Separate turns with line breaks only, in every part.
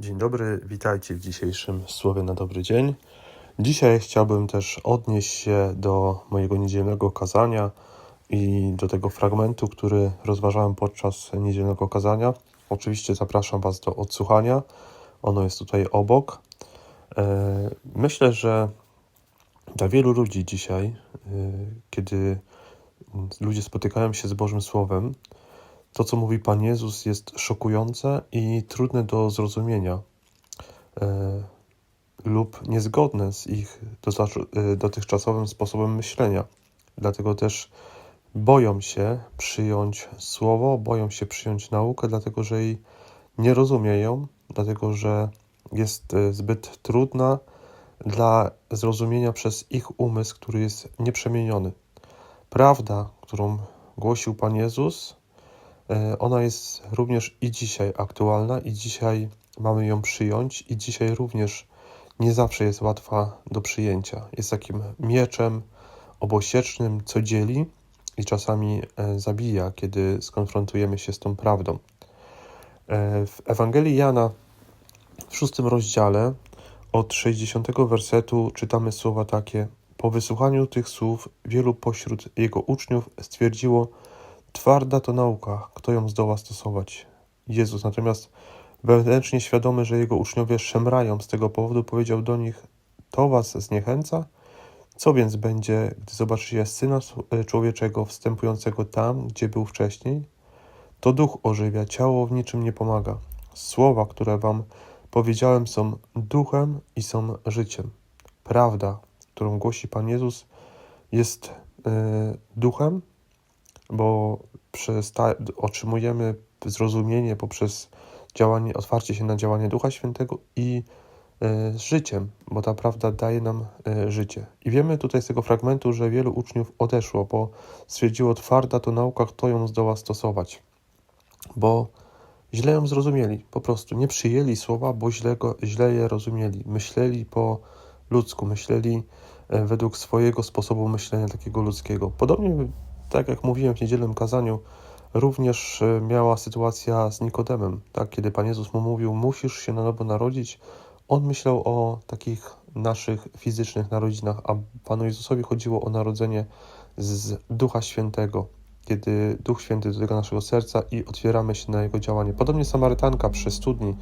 Dzień dobry, witajcie w dzisiejszym Słowie na dobry dzień. Dzisiaj chciałbym też odnieść się do mojego niedzielnego kazania i do tego fragmentu, który rozważałem podczas niedzielnego kazania. Oczywiście zapraszam Was do odsłuchania. Ono jest tutaj obok. E, Myślę, że dla wielu ludzi dzisiaj, e, kiedy ludzie spotykają się z Bożym Słowem, to, co mówi Pan Jezus, jest szokujące i trudne do zrozumienia e, lub niezgodne z ich e, dotychczasowym sposobem myślenia. Dlatego też boją się przyjąć słowo, boją się przyjąć naukę, dlatego że jej nie rozumieją, dlatego że jest e, zbyt trudna dla zrozumienia przez ich umysł, który jest nieprzemieniony. Prawda, którą głosił Pan Jezus, ona jest również i dzisiaj aktualna, i dzisiaj mamy ją przyjąć, i dzisiaj również nie zawsze jest łatwa do przyjęcia. Jest takim mieczem obosiecznym, co dzieli i czasami e, zabija, kiedy skonfrontujemy się z tą prawdą. E, W Ewangelii Jana w szóstym rozdziale od 60 wersetu czytamy słowa takie: Po wysłuchaniu tych słów wielu pośród jego uczniów stwierdziło: Twarda to nauka, kto ją zdoła stosować? Jezus natomiast wewnętrznie świadomy, że jego uczniowie szemrają z tego powodu, powiedział do nich: To was zniechęca? Co więc będzie, gdy zobaczycie syna człowieczego wstępującego tam, gdzie był wcześniej? To duch ożywia, ciało w niczym nie pomaga. Słowa, które wam powiedziałem, są duchem i są życiem. Prawda, którą głosi Pan Jezus, jest y, duchem, bo otrzymujemy zrozumienie poprzez działanie, otwarcie się na działanie Ducha Świętego i y, z życiem, bo ta prawda daje nam y, życie. I wiemy tutaj z tego fragmentu, że wielu uczniów odeszło, bo stwierdziło, twarda to nauka, kto ją zdoła stosować. Bo źle ją zrozumieli, po prostu nie przyjęli słowa, bo źle, go, źle je rozumieli. Myśleli po ludzku, myśleli e, według swojego sposobu myślenia takiego ludzkiego. Podobnie, tak jak mówiłem w niedzielnym kazaniu, również e, miała sytuacja z Nikodemem, tak? kiedy Pan Jezus mu mówił, musisz się na nowo narodzić, on myślał o takich naszych fizycznych narodzinach, a Panu Jezusowi chodziło o narodzenie z Ducha Świętego, kiedy Duch Święty dotyka naszego serca i otwieramy się na Jego działanie. Podobnie Samarytanka przy studni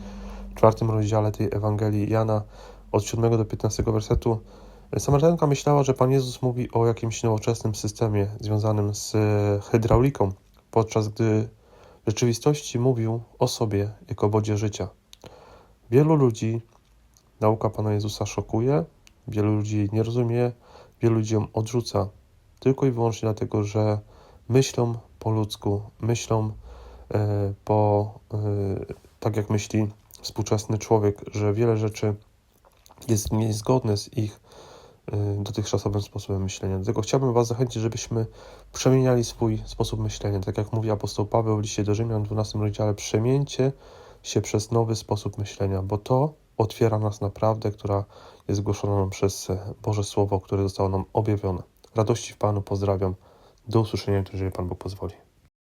w czwartym rozdziale tej Ewangelii Jana od 7 do 15 wersetu. Samarytanka myślała, że Pan Jezus mówi o jakimś nowoczesnym systemie związanym z hydrauliką, podczas gdy w rzeczywistości mówił o sobie jako wodzie życia. Wielu ludzi nauka Pana Jezusa szokuje, wielu ludzi nie rozumie, wielu ludzi ją odrzuca, tylko i wyłącznie dlatego, że myślą po ludzku, myślą e, po e, tak jak myśli współczesny człowiek, że wiele rzeczy jest niezgodne z ich e, dotychczasowym sposobem myślenia. Dlatego chciałbym Was zachęcić, żebyśmy przemieniali swój sposób myślenia. Tak jak mówi apostoł Paweł w liście do Rzymian w 12 rozdziale, przemieńcie się przez nowy sposób myślenia, bo to otwiera nas na prawdę, która jest głoszona nam przez Boże Słowo, które zostało nam objawione. Radości w Panu, pozdrawiam. Do usłyszenia, jeżeli Pan Bóg pozwoli.